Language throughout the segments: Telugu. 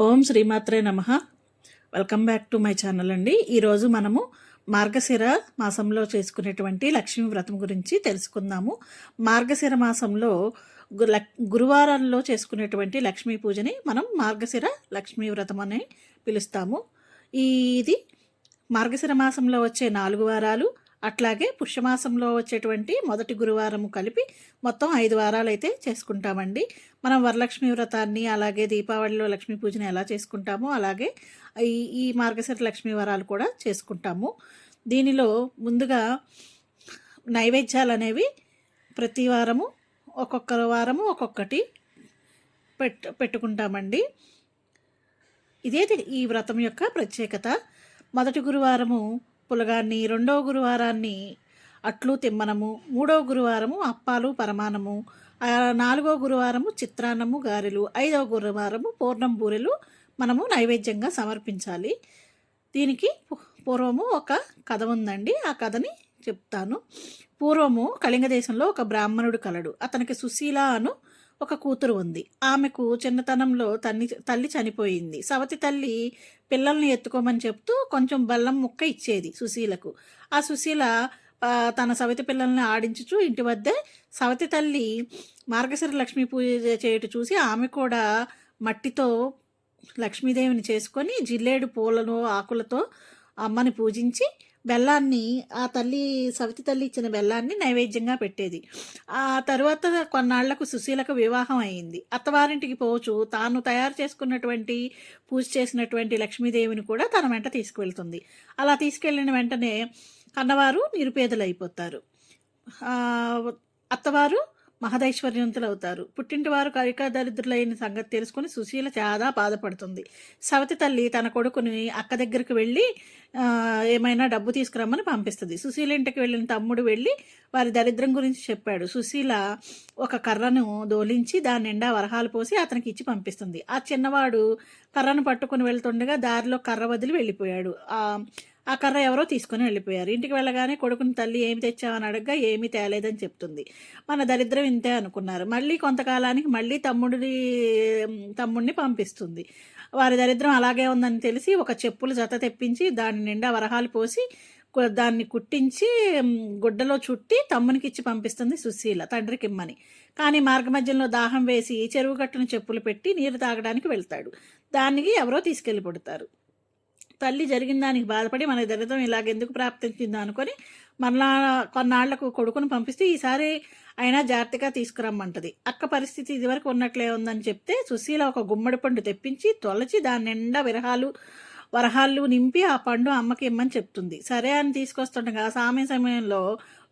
ఓం శ్రీమాత్రే నమ. Welcome back to my channel అండి. ఈరోజు మనము మార్గశిర మాసంలో చేసుకునేటువంటి లక్ష్మీ వ్రతం గురించి తెలుసుకుందాము. మార్గశిర మాసంలో లక్- గురువారాల్లో చేసుకునేటువంటి లక్ష్మీ పూజని మనం మార్గశిర లక్ష్మీ వ్రతం అని పిలుస్తాము. ఇది మార్గశిర మాసంలో వచ్చే నాలుగు వారాలు అట్లాగే పుష్యమాసంలో వచ్చేటువంటి మొదటి గురువారము కలిపి మొత్తం ఐదు వారాలు అయితే చేసుకుంటామండి. మనం వరలక్ష్మి వ్రతాన్ని అలాగే దీపావళిలో లక్ష్మీ పూజను ఎలా చేసుకుంటామో అలాగే ఈ ఈ మార్గశిర లక్ష్మీ వరాలు కూడా చేసుకుంటాము. దీనిలో ముందుగా నైవేద్యాలు అనేవి ప్రతి వారము ఒక్కొక్క వారము ఒక్కొక్కటి పెట్ పెట్టుకుంటామండి. ఇదే ఈ వ్రతం యొక్క ప్రత్యేకత. మొదటి గురువారము పులగాన్ని రెండవ గురువారాన్ని అట్లు తిమ్మనము మూడవ గురువారము అప్పాలు పరమానము నాలుగో గురువారము చిత్రాన్నము గారెలు ఐదవ గురువారము పూర్ణం బూరెలు మనము నైవేద్యంగా సమర్పించాలి. దీనికి పూర్వము ఒక కథ ఉందండి. ఆ కథని చెప్తాను. పూర్వము కళింగ దేశంలో ఒక బ్రాహ్మణుడు కలడు. అతనికి సుశీల అను ఒక కూతురు ఉంది. ఆమెకు చిన్నతనంలో తల్లి తల్లి చనిపోయింది. సవతి తల్లి పిల్లల్ని ఎత్తుకోమని చెప్తూ కొంచెం బెల్లం ముక్క ఇచ్చేది సుశీలకు. ఆ సుశీల తన సవతి పిల్లల్ని ఆడించుచు ఇంటి వద్దే సవతి తల్లి మార్గశిర లక్ష్మీ పూజ చేయటం చూసి ఆమె కూడా మట్టితో లక్ష్మీదేవిని చేసుకొని జిల్లేడు పూలను ఆకులతో అమ్మని పూజించి బెల్లాన్ని ఆ తల్లి సవితి తల్లి ఇచ్చిన బెల్లాన్ని నైవేద్యంగా పెట్టేది. ఆ తర్వాత కొన్నాళ్ళకు సుశీలకు వివాహం అయింది. అత్తవారింటికి పోవచ్చు. తాను తయారు చేసుకున్నటువంటి పూజ చేసినటువంటి లక్ష్మీదేవిని కూడా తన వెంట తీసుకువెళ్తుంది. అలా తీసుకెళ్ళిన వెంటనే కన్నవారు నిరుపేదలైపోతారు. అత్తవారు మహదైశ్వర్యవంతులవుతారు పుట్టింటి వారు కరిక దరిద్రులైన సంగతి తెలుసుకుని సుశీల చాలా బాధపడుతుంది. సవతి తల్లి తన కొడుకుని అక్క దగ్గరికి వెళ్ళి ఏమైనా డబ్బు తీసుకురమ్మని పంపిస్తుంది. సుశీల ఇంటికి వెళ్ళిన తమ్ముడు వెళ్ళి వారి దరిద్రం గురించి చెప్పాడు. సుశీల ఒక కర్రను దోలించి దాని నిండా వరహాలు పోసి అతనికి ఇచ్చి పంపిస్తుంది. ఆ చిన్నవాడు కర్రను పట్టుకుని వెళ్తుండగా దారిలో కర్ర వదిలి వెళ్ళిపోయాడు. ఆ కర్ర ఎవరో తీసుకుని వెళ్ళిపోయారు. ఇంటికి వెళ్ళగానే కొడుకుని తల్లి ఏమి తెచ్చావని అడగగా ఏమీ తేలేదని చెప్తుంది. మన దరిద్రం ఇంతే అనుకున్నారు. మళ్ళీ కొంతకాలానికి మళ్ళీ తమ్ముడిని తమ్ముడిని పంపిస్తుంది. వారి దరిద్రం అలాగే ఉందని తెలిసి ఒక చెప్పులు జత తెప్పించి దాని నిండా వరహాలు పోసి దాన్ని కుట్టించి గుడ్డలో చుట్టి తమ్మునికి ఇచ్చి పంపిస్తుంది సుశీల తండ్రికి ఇమ్మని కానీ మార్గమధ్యంలో దాహం వేసి చెరువు గట్టును చెప్పులు పెట్టి నీరు తాగడానికి వెళ్తాడు. దానికి ఎవరో తీసుకెళ్ళి పడతారు. తల్లి జరిగిన దానికి బాధపడి మన దరిద్రం ఇలాగెందుకు ప్రాప్తించింది అనుకొని మరలా కొన్నాళ్ళకు కొడుకును పంపిస్తే ఈసారి అయినా జాగ్రత్తగా తీసుకురమ్మంటది. అక్క పరిస్థితి ఇదివరకు ఉన్నట్లే ఉందని చెప్తే సుశీల ఒక గుమ్మడి పండు తెప్పించి తొలచి దాని నిండా విరహాలు వరహాలు నింపి ఆ పండు అమ్మకి ఇమ్మని చెప్తుంది. సరే అని తీసుకొస్తుండగా సామె సమయంలో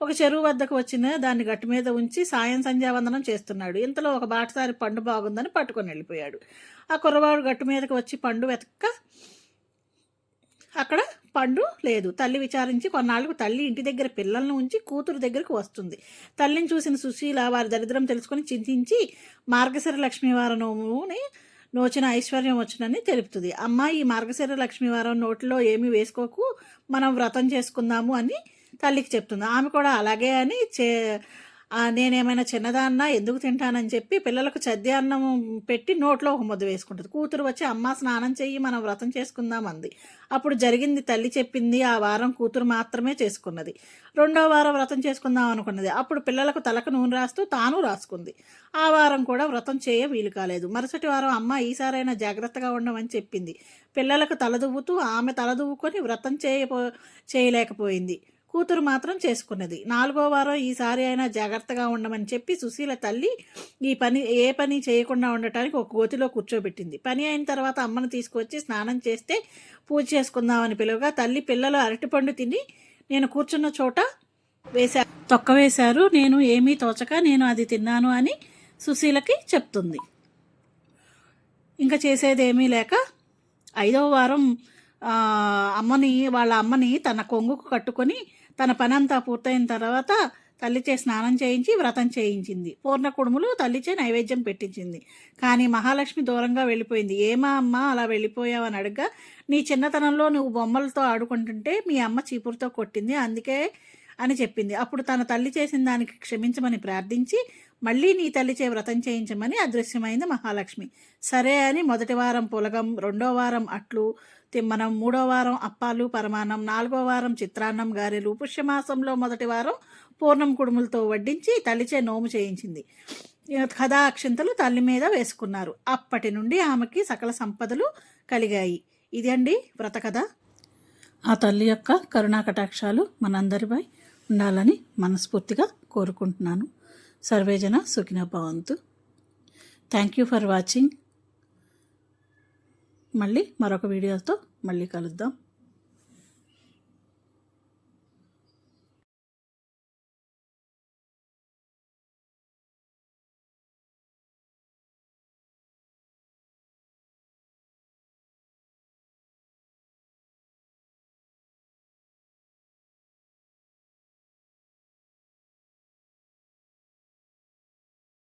ఒక చెరువు వద్దకు వచ్చిన దాన్ని గట్టు మీద ఉంచి సాయం సంధ్యావందనం చేస్తున్నాడు. ఇంతలో ఒక బాటసారి పండు బాగుందని పట్టుకొని వెళ్ళిపోయాడు. ఆ కుర్రవాడు గట్టు మీదకి వచ్చి పండు వెతక్క అక్కడ పండు లేదు. తల్లి విచారించి కొన్నాళ్ళకు తల్లి ఇంటి దగ్గర పిల్లలను ఉంచి కూతురు దగ్గరకు వస్తుంది. తల్లిని చూసిన సుశీల వారి దరిద్రం తెలుసుకొని చింతించి మార్గశిర లక్ష్మీవారం నోముని నోచిన ఐశ్వర్యం వచ్చునని తెలుపుతుంది. అమ్మ ఈ మార్గశిర లక్ష్మీవారం నోట్లో ఏమీ వేసుకోకు. మనం వ్రతం చేసుకుందాము అని తల్లికి చెప్తుంది. ఆమె కూడా అలాగే అని చే నేనేమైనా చిన్నదాన్నా ఎందుకు తింటానని చెప్పి పిల్లలకు చద్ది అన్నం పెట్టి నోట్లో ఒక ముద్ద వేసుకుంటుంది. కూతురు వచ్చి అమ్మ స్నానం చెయ్యి మనం వ్రతం చేసుకుందాం అంది. అప్పుడు జరిగింది తల్లి చెప్పింది ఆ వారం కూతురు మాత్రమే చేసుకున్నది. రెండో వారం వ్రతం చేసుకుందాం అనుకున్నది. అప్పుడు పిల్లలకు తలకు నూనె రాస్తూ తాను రాసుకుంది. ఆ వారం కూడా వ్రతం చేయ వీలు కాలేదు. మరుసటి వారం అమ్మ ఈసారైనా జాగ్రత్తగా ఉండమని చెప్పింది. పిల్లలకు తలదువ్వుతూ ఆమె తలదువ్వుకొని వ్రతం చేయపో చేయలేకపోయింది. కూతురు మాత్రం చేసుకున్నది. నాలుగో వారం ఈసారి అయినా జాగ్రత్తగా ఉండమని చెప్పి సుశీల తల్లి ఈ పని ఏ పని చేయకుండా ఉండటానికి ఒక గోతిలో కూర్చోబెట్టింది. పని అయిన తర్వాత అమ్మను తీసుకొచ్చి స్నానం చేస్తే పూజ చేసుకుందామని పిలువగా తల్లి పిల్లలు అరటిపండు తిని నేను కూర్చున్న చోట వేశా తొక్క వేశారు. నేను ఏమీ తోచక నేను అది తిన్నాను అని సుశీలకి చెప్తుంది. ఇంకా చేసేదేమీ లేక ఐదవ వారం అమ్మని వాళ్ళ అమ్మని తన కొంగుకు కట్టుకొని తన పనంతా పూర్తయిన తర్వాత తల్లిచే స్నానం చేయించి వ్రతం చేయించింది. పూర్ణ కుడుములు తల్లిచే నైవేద్యం పెట్టించింది. కానీ మహాలక్ష్మి దూరంగా వెళ్ళిపోయింది. ఏమా అమ్మ అలా వెళ్ళిపోయావని అడగగా నీ చిన్నతనంలో నువ్వు బొమ్మలతో ఆడుకుంటుంటే మీ అమ్మ చీపురుతో కొట్టింది అందుకే అని చెప్పింది. అప్పుడు తన తల్లి చేసిన దానికి క్షమించమని ప్రార్థించి మళ్ళీ నీ తల్లిచే వ్రతం చేయించమని అదృశ్యమైంది మహాలక్ష్మి. సరే అని మొదటి వారం పులగం రెండో వారం అట్లు తిమ్మనం మూడో వారం అప్పాలు పరమాన్నం నాలుగో వారం చిత్రాన్నం గారెలు పుష్యమాసంలో మొదటి వారం పూర్ణం కుడుములతో వడ్డించి తల్లిచే నోము చేయించింది. కథా అక్షింతలు తల్లి మీద వేసుకున్నారు. అప్పటి నుండి ఆమెకి సకల సంపదలు కలిగాయి. ఇది అండి వ్రత కథ. ఆ తల్లి యొక్క కరుణా కటాక్షాలు మనందరిపై ఉండాలని మనస్ఫూర్తిగా కోరుకుంటున్నాను. సర్వేజన సుఖిన భవంతు. థ్యాంక్ యూ ఫర్ వాచింగ్ మళ్ళీ మరొక వీడియోతో మళ్ళీ కలుద్దాం.